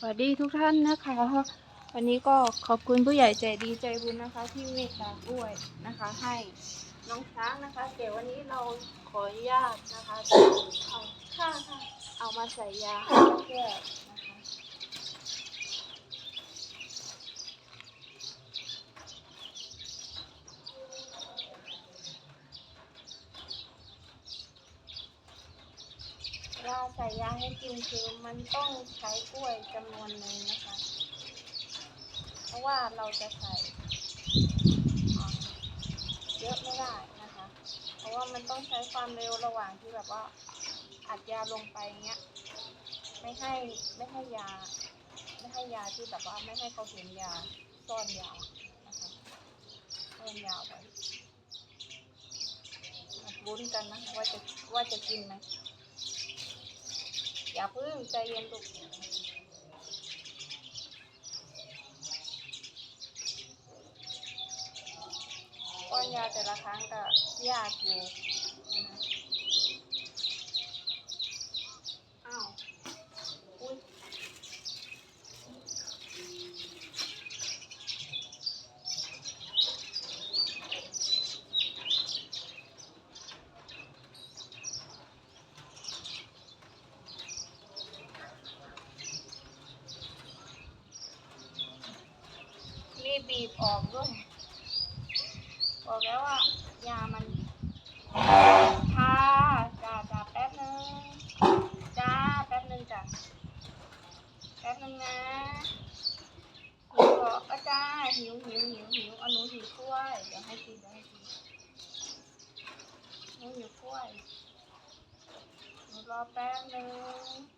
สวัสดีทุกท่านนะคะ วันนี้ก็ขอบคุณผู้ใหญ่ใจดีใจบุญนะคะ ที่เมตตากล้วยนะคะ ให้น้องช้างนะคะเดี๋ยววันนี้เราขออนุญาตนะคะเอาข้าค่ะเอามาใส่ยาให้แก้นะคะ ยา ใส่ยาให้กินคือมันต้องใช้กล้วยจำนวนหนึ่งนะคะ เพราะว่าเราจะใส่เยอะไม่ได้นะคะ เพราะว่ามันต้องใช้ความเร็วระหว่างที่แบบว่าอัดยาลงไปเงี้ย ไม่ให้ไม่ให้ยา ไม่ให้ยาที่แบบว่าไม่ให้เขาเห็นยาซ่อนยานะคะซ่อนยาไว้มาลุ้นกันนะว่าจะว่าจะกินไหม อย่าพึ่งใจเย็นลูกป้อนยาแต่ละครั้งก็ยากอยู่นะคะอ้าว อุ้ยรี บบีบออกด้วยบอกแล้วว่ายามันค่ะจ้าจ้าแป๊บนึงจ้าแป๊บนึงจ้ะแป๊บนึงนะหิวก็จ้าหิวหิวหิวหิวเอาหนูหิวกล้วยเดี๋ยวให้กินเดี๋ยวให้กินหนูหิวกล้วยหนูรอแป๊บนึง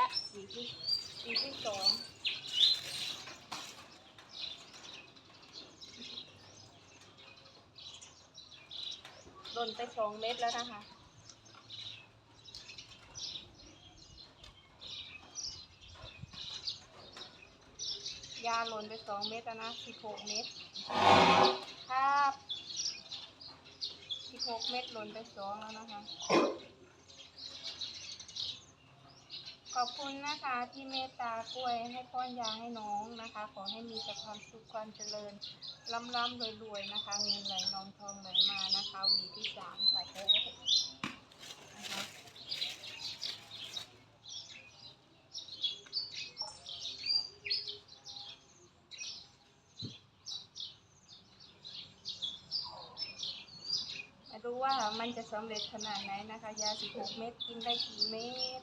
แล้วสีที่สีที่สองหล่นไปสองเม็ดแล้วนะคะยาหล่นไปสองเม็ดแล้วนะสิบหกเม็ดครับสิบหกเม็ดหล่นไปสองแล้วนะคะ ข อบคุณนะคะที่เมตตากล้วยให้ป้อนยาให้น้องนะคะ ขอให้มีแต่ความสุขความเจริญร่ำร่ำรวยรวยๆนะคะ เงินไหลนองทองไหลมานะคะวีที่สามไปเถอะนะคะมาดูว่ามันจะสำเร็จขนาดไหนนะคะ ยา 16 เม็ดกินได้กี่เม็ด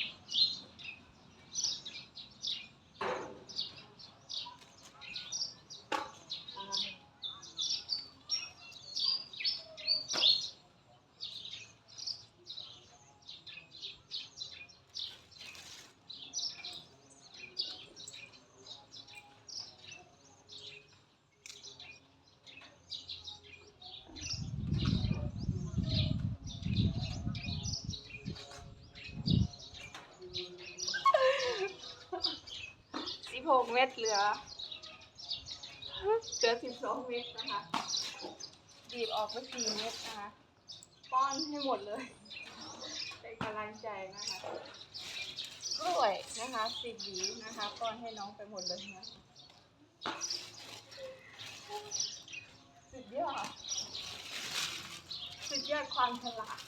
หกเม็ดเหลือเหลือสิบสองเม็ดนะคะบีบออกไปสี่เม็ดนะคะ ป้อนให้หมดเลย เป็นกำลังใจนะคะ กล้วยนะคะสิบหวีนะคะ ป้อนให้น้องไปหมดเลยนะคะสุดยอดสุดยอดความฉลาด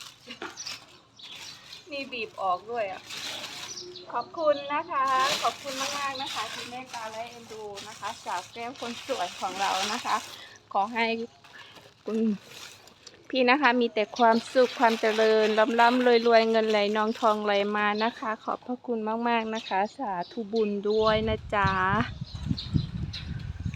มีบีบออกด้วยอะ ขอบคุณนะคะ ขอบคุณมากๆนะคะที่เมตตาและเอ็นดูนะคะ จากแก้มคนสวยของเรานะคะ ขอให้คุณพี่นะคะมีแต่ความสุขความเจริญร่ำร่ำรวยรวยเงินไหลนองทองไหลมานะคะ ขอบพระคุณมากๆนะคะ สาธุบุญด้วยนะจ๊ะ